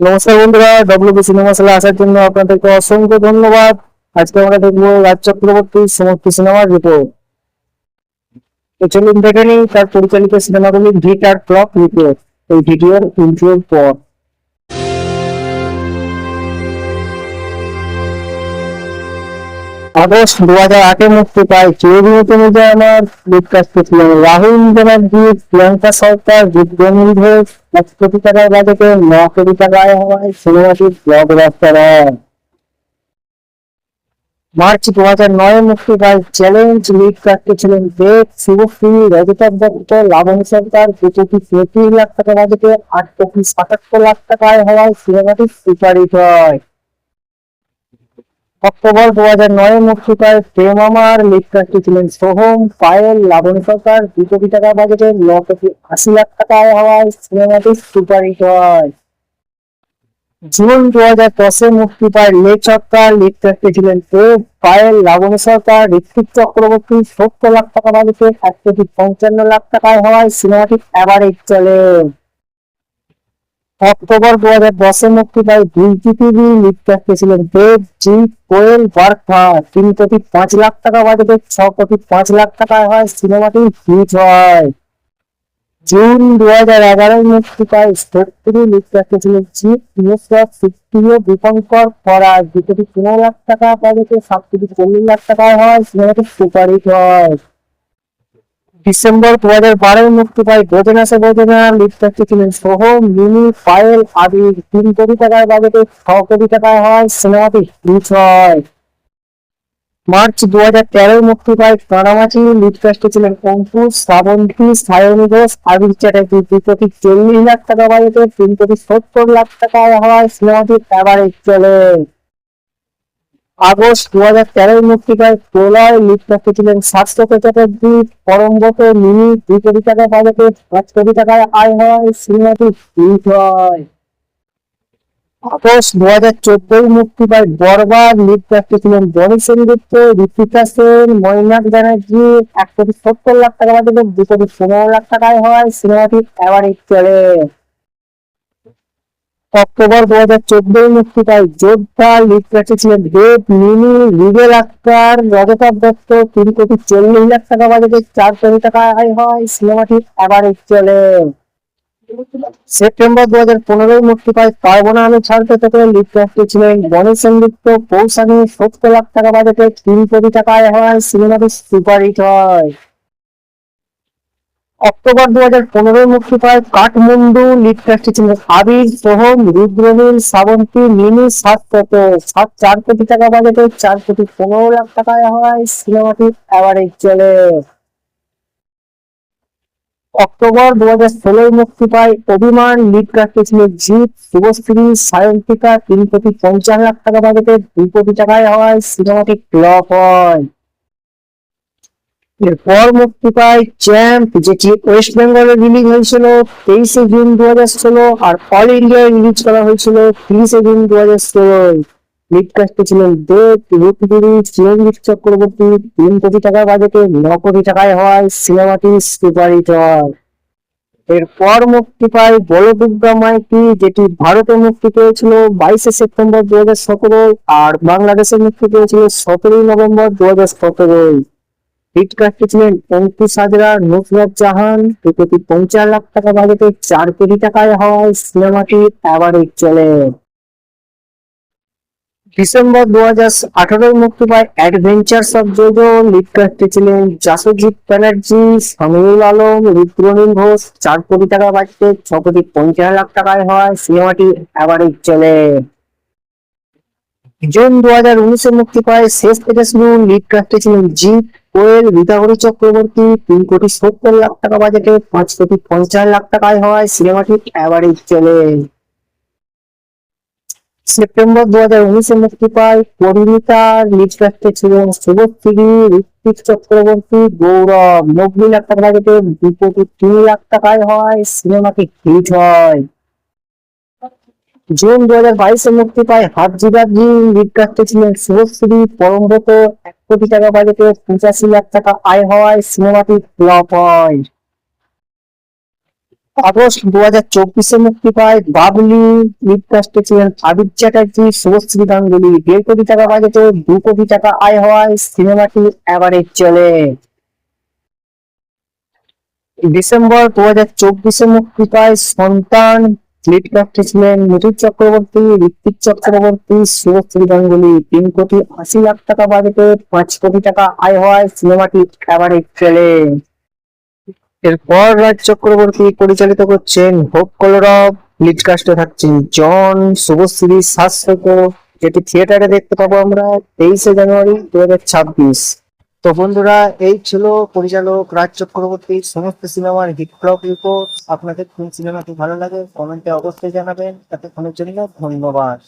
নমস্কার বন্ধুরা WP cinema সালে আসার জন্য আপনাদেরকে অসংখ্য ধন্যবাদ। আজকে আমরা দেখব রাজ চক্রবর্তী সমস্ত সিনেমার রিপোর্ট তো চলুন দেখে নিই, তার পরিচালিত সিনেমাগুলি ভিট আর ফ্লপ রিপোর্ট এই ভিডিওর ইন্ট্রোর পর আগস্ট দু হাজার আটে মুক্তি পায় চিরদিনের মধ্যে আমার বিকাশ ছিলেন। রাহুল ব্যানার্জি প্রিয়াঙ্কা সরকার ঘোষ এক কোটি টাকার বাজেটে ন কোটি টাকায় হওয়ায় সিনেমাটি ব্লকবাস্টার হয় মার্চ দু হাজার নয় মুক্তি পায় চ্যালেঞ্জ লিড কাটতে ছিলেন দেব, শুভশ্রী, রজতাভ দত্ত লাবণী সরকার দু কোটি পঁয়ত্রিশ লাখ টাকা বাজেটে আট কোটি সাতাত্তর লাখ টাকায় হওয়ায় সিনেমাটি সুপারহিট হয়। অক্টোবর দু হাজার নয় মুক্তি পায় প্রেম আমার ছিলেন সোহম, পায়েল, লাবণী সরকার দু কোটি টাকা বাজেটে ন কোটি আশি লাখ টাকায় হওয়ায় সিনেমাটি সুপারহিট হয়। জুন দু হাজার দশে মুক্তি পায় লে সরকার লিখকারটি ছিলেন দেব, পায়েল, লাবণী সরকার, ঋত্বিক চক্রবর্তী, সত্তর লাখ টাকা বাজেটে এক কোটি পঞ্চান্ন লাখ টাকায় হওয়ায় সিনেমাটি অ্যাভারেজ চলে। অক্টোবর দু হাজার দশে মুক্তি পায় দুই টিভি লিখতে ছিলেন দেব জি কোয়েল বার্থা তিন কোটি পাঁচ লাখ টাকা বাজেটে ছ কোটি পাঁচ লাখ টাকায় হয় সিনেমাটি হিট হয়। জুন দু হাজার এগারোয় মুক্তি পায় স্তোত্রী লিখতে ছিলেন জি নুসরত সিদ্দিও দীপঙ্কর ফরাজ দু কোটি পনেরো লাখ টাকা বাজেটে সাত কোটি চল্লিশ লাখ টাকায় হয় সিনেমাটি সুপারহিট হয়। ডিসেম্বর দু হাজার বারোয় মুক্তি পায় বোঝনা সে বোঝনা ছিলেন সোহম মিনি পায়েল আদি তিন কোটি টাকার বাজেটে ছ কোটি টাকায় হয় সিনেমাটি। হিট হয় মার্চ দু হাজার তেরোয় মুক্তি পায় কানামাছি লিপকাস্টে ছিলেন অঙ্কুশ শ্রাবন্তী, সায়নী ঘোষ আবির চ্যাটার্জি। দুই কোটি চল্লিশ লাখ টাকা বাজেটে তিন কোটি সত্তর লাখ টাকায় হয় সিনেমাটি। অ্যাভারেজ চলে। আগস্ট দু হাজার তেরোয় মুক্তিকায় প্রলয় লিপটাকে ছিলেন স্বাস্থ্য চ্যাটার্জি পরমব্রত মিনি, দুই কোটি টাকা বাজেটে পাঁচ কোটি টাকায় আয় হয় সিনেমাটি হিট হয়। আগস্ট দু হাজার চোদ্দই মুক্তি পায় বরবার লিপটাকে ছিলেন বনি সেনগুপ্ত ঋতিকা সেন, মৈনাক ব্যানার্জি, এক কোটি সত্তর লাখ টাকা বাজেটে দু কোটি পনেরো লাখ টাকায় হয় সিনেমাটি অ্যাভারেজ চলে। অক্টোবর দু হাজার চোদ্দই মুক্তি পায় যোদ্ধা লিড ছিলেন দেব মিনি রিগেল আক্তার রজতাভ দত্ত, তিন কোটি চল্লিশ লাখ টাকা বাজেটে চার কোটি টাকা আয় হয়। সিনেমাটি অ্যাভারেজ চলে। সেপ্টেম্বর দু হাজার পনেরোই মুক্তি পায় পার্বনা আলু ছাড়তে থেকে লিড ছিলেন বনি সেনগুপ্ত কৌশানী সত্তর লাখ টাকা বাজেটে তিন কোটি টাকা আয় হয়। সিনেমাটি সুপারহিট হয়। অক্টোবর দু হাজার পনেরোই মুক্তি পায় কাঠমান্ডু প্রার্থী ছিলেন আবির সোহম, রুদ্রনীল শ্রাবন্তী মিনি, সাত সাত, চার কোটি টাকা বাজেটে চার কোটি পনেরো লাখ টাকায় হয় সিনেমাটি অ্যাভারেজ চলে। অক্টোবর দু হাজার ষোলোই মুক্তি পায় অভিমান লিড প্রার্থী ছিলেন জিৎ, শুভশ্রী, সায়ন্তিকা, তিন কোটি পঞ্চাশ লাখ টাকা বাজেটে দুই কোটি টাকায় হয় সিনেমাটি ফ্লপ হয়। এরপর মুক্তি পায় চ্যাম্প, যেটি ওয়েস্ট বেঙ্গলে রিলিজ হয়েছিল তেইশে জুন দু হাজার ষোলো আর অল ইন্ডিয়ায় রিলিজ করা হয়েছিল তিরিশে জুন দু হাজার ষোলো লিডকাস্টে ছিলেন দেব, রূপগিরি, চিরঞ্জিত চক্রবর্তী, তিন কোটি টাকার বাজেটে ন কোটি টাকায় হয় সিনেমাটি সুপারহিট হয় এরপর মুক্তি পায় বলদুর্গা মাইতি, যেটি ভারতে মুক্তি পেয়েছিল বাইশে সেপ্টেম্বর দু হাজার সতেরো আর বাংলাদেশে মুক্তি পেয়েছিল সতেরোই নভেম্বর দু হাজার সতেরোই হিট কাটতে ছিলেন অঙ্কুশ হাজরা নুসরত জাহান কোটি পঞ্চাশ লাখ টাকা বাজেটে চার কোটি টাকায় হয় সিনেমাটি অ্যাভারেজ চলে। ডিসেম্বর দু হাজার আঠারোয় মুক্তি পায় অ্যাডভেঞ্চার্স অফ জোজো লিড কাটতে ছিলেন জাসজিৎ ব্যানার্জি, সামিউল আলম, রুদ্রনীল ঘোষ। চার কোটি টাকা বাজেটে ছ কোটি পঞ্চাশ লাখ টাকায় হয় সিনেমাটি অ্যাভারেজ চলে। জুন দু হাজার উনিশে মুক্তি পায় শেষ থেকে শুরু লিড কাটতে ছিলেন জিৎ কোয়েল, রীতাহরি চক্রবর্তী, তিন কোটি সত্তর লাখ টাকা বাজেটে পাঁচ কোটি পঞ্চাশ লাখ টাকায় হয় সিনেমাটি অ্যাভারেজ চলে। সেপ্টেম্বর দু হাজার উনিশে মুক্তি পায় পরিণীতা লিড রাখতে ছিলেন শুভশ্রী, ঋত্বিক চক্রবর্তী, গৌরব। নব্বই লাখ টাকা বাজেটে দু কোটি তিন লাখ টাকায় হয় সিনেমাটি হিট হয়। জুন দু হাজার বাইশে মুক্তি পায় হাফজিবাজি লিড রাখতে ছিলেন শুভশ্রী, পরমব্রত, এক কোটি টাকা বাজেটে পঁচাশি লাখ টাকা আয় হওয়ায় সিনেমাটি ফ্লপ হয়। আগস্ট দু হাজার চব্বিশে মুক্তি পায় বাবলি লিপকাস্টে ছিলেন আবির চ্যাটার্জি, শুভশ্রী গাঙ্গুলি। দেড় কোটি টাকা বাজেটে দু কোটি টাকা আয় হওয়ায় সিনেমাটি এবারে চলে। ডিসেম্বর দু হাজার চব্বিশে মুক্তি পায় সন্তান লিপকাস্টে ছিলেন মিঠুন চক্রবর্তী ঋত্বিক চক্রবর্তী শুভশ্রী গাঙ্গুলি তিন কোটি আশি লাখ টাকা বাজেটে পাঁচ কোটি টাকা আয় হওয়ায় সিনেমাটি এবারে চলে এরপর রাজ চক্রবর্তী পরিচালিত করছেন হোপ কলরব লিড কাস্টে থাকছেন জন শুভশ্রী শাশ্বত যেটি থিয়েটারে দেখতে পাবো আমরা তেইশে জানুয়ারি দু হাজার ছাব্বিশ। তো বন্ধুরা, এই ছিল পরিচালক রাজ চক্রবর্তীর সমস্ত সিনেমার হিট ফ্লপ রিপোর্ট আপনাদের কোন সিনেমাটি ভালো লাগে কমেন্টে অবশ্যই জানাবেন। এতক্ষণের জন্য ধন্যবাদ।